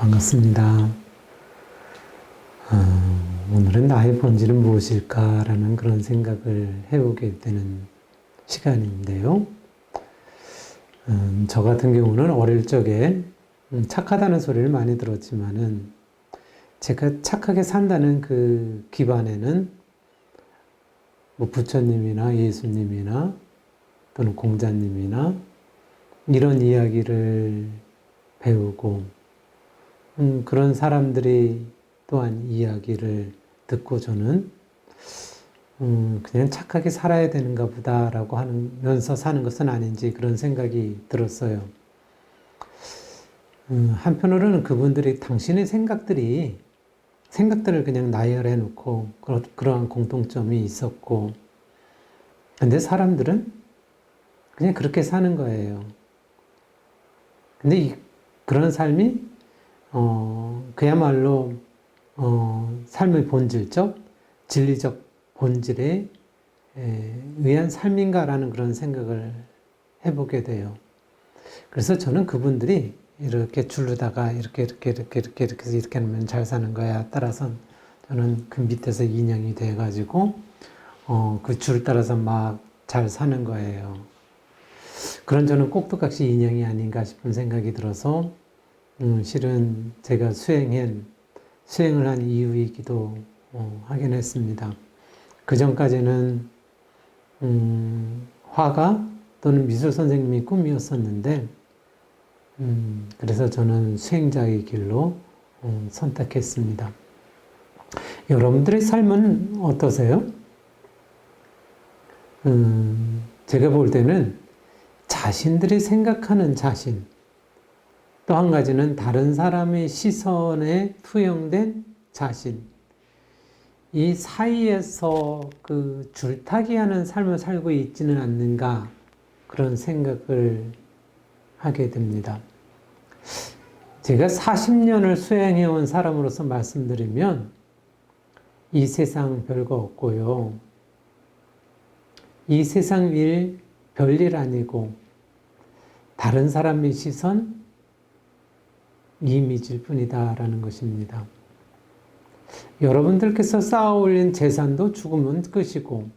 반갑습니다. 어, 오늘은 나의 본질은 무엇일까라는 그런 생각을 해보게 되는 시간인데요. 음, 저 같은 경우는 어릴 적에 음, 착하다는 소리를 많이 들었지만은 제가 착하게 산다는 그 기반에는 뭐 부처님이나 예수님이나 또는 공자님이나 이런 이야기를 배우고 음, 그런 사람들이 또한 이야기를 듣고 저는 음, 그냥 착하게 살아야 되는가 보다라고 하면서 사는 것은 아닌지 그런 생각이 들었어요. 음, 한편으로는 그분들이 당신의 생각들이 생각들을 그냥 나열해 놓고 그러, 그러한 공통점이 있었고 근데 사람들은 그냥 그렇게 사는 거예요. 근데 이, 그런 삶이 어, 그야말로 어, 삶의 본질적, 진리적 본질에 에, 의한 삶인가라는 그런 생각을 해보게 돼요. 그래서 저는 그분들이 이렇게 줄르다가 이렇게 이렇게 이렇게 이렇게 이렇게 이렇게 하면 잘 사는 거야. 따라서 저는 그 밑에서 인형이 돼가지고 어, 그 줄 따라서 막 잘 사는 거예요. 그런 저는 꼭두각시 인형이 아닌가 싶은 생각이 들어서 음, 실은 제가 수행한 수행을 한 이유이기도 어, 하긴 했습니다. 그 전까지는 음, 화가 또는 미술 선생님이 꿈이었었는데 음, 그래서 저는 수행자의 길로 음, 선택했습니다. 여러분들의 삶은 어떠세요? 음, 제가 볼 때는 자신들이 생각하는 자신, 또 한 가지는 다른 사람의 시선에 투영된 자신, 이 사이에서 그 줄타기 하는 삶을 살고 있지는 않는가 그런 생각을 하게 됩니다. 제가 40년을 수행해온 사람으로서 말씀드리면 이 세상 별거 없고요. 이 세상 일 별일 아니고 다른 사람의 시선 이미지일 뿐이다라는 것입니다. 여러분들께서 쌓아 올린 재산도 죽으면 끝이고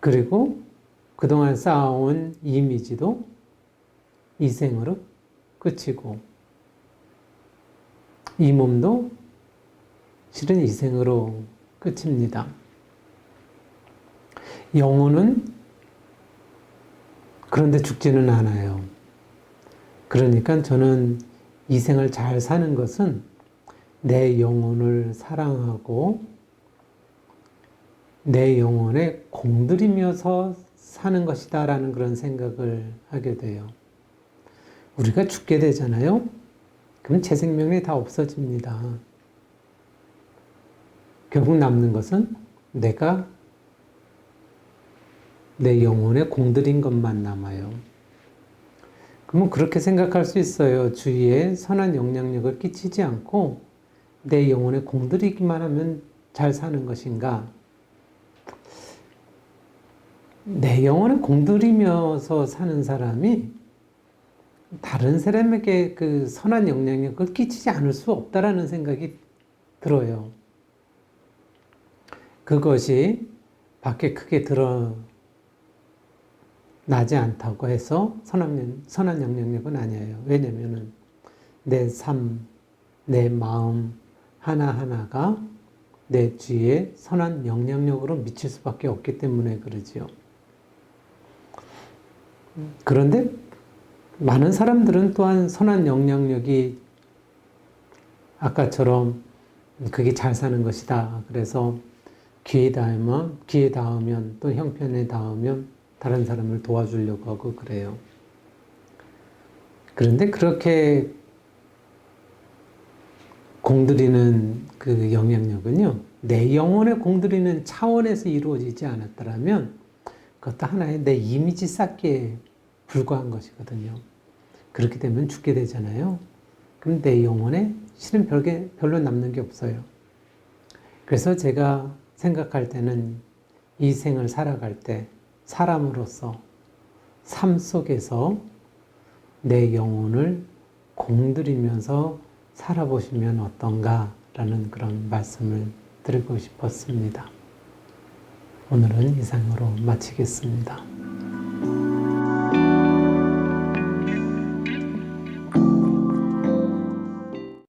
그리고 그동안 쌓아온 이미지도 이 생으로 끝이고 이 몸도 실은 이 생으로 끝입니다. 영혼은 그런데 죽지는 않아요. 그러니까 저는 이 생을 잘 사는 것은 내 영혼을 사랑하고 내 영혼에 공들이며서 사는 것이다 라는 그런 생각을 하게 돼요. 우리가 죽게 되잖아요. 그럼 제 생명이 다 없어집니다. 결국 남는 것은 내가 내 영혼에 공들인 것만 남아요. 그러면 그렇게 생각할 수 있어요. 주위에 선한 영향력을 끼치지 않고 내 영혼에 공들이기만 하면 잘 사는 것인가? 내 영혼에 공들이면서 사는 사람이 다른 사람에게 그 선한 영향력을 끼치지 않을 수 없다라는 생각이 들어요. 그것이 밖에 크게 드러 나지 않다고 해서 선한, 선한 영향력은 아니에요. 왜냐면은 내 삶, 내 마음 하나하나가 내 주위에 선한 영향력으로 미칠 수밖에 없기 때문에 그러지요. 그런데 많은 사람들은 또한 선한 영향력이 아까처럼 그게 잘 사는 것이다. 그래서 기회 닿으면, 기회 닿으면 또 형편에 닿으면 다른 사람을 도와주려고 하고 그래요. 그런데 그렇게 공들이는 그 영향력은요, 내 영혼에 공들이는 차원에서 이루어지지 않았더라면 그것도 하나의 내 이미지 쌓기에 불과한 것이거든요. 그렇게 되면 죽게 되잖아요. 그럼 내 영혼에 실은 별게, 별로 남는 게 없어요. 그래서 제가 생각할 때는 이 생을 살아갈 때 사람으로서 삶 속에서 내 영혼을 공들이면서 살아보시면 어떤가라는 그런 말씀을 드리고 싶었습니다. 오늘은 이상으로 마치겠습니다.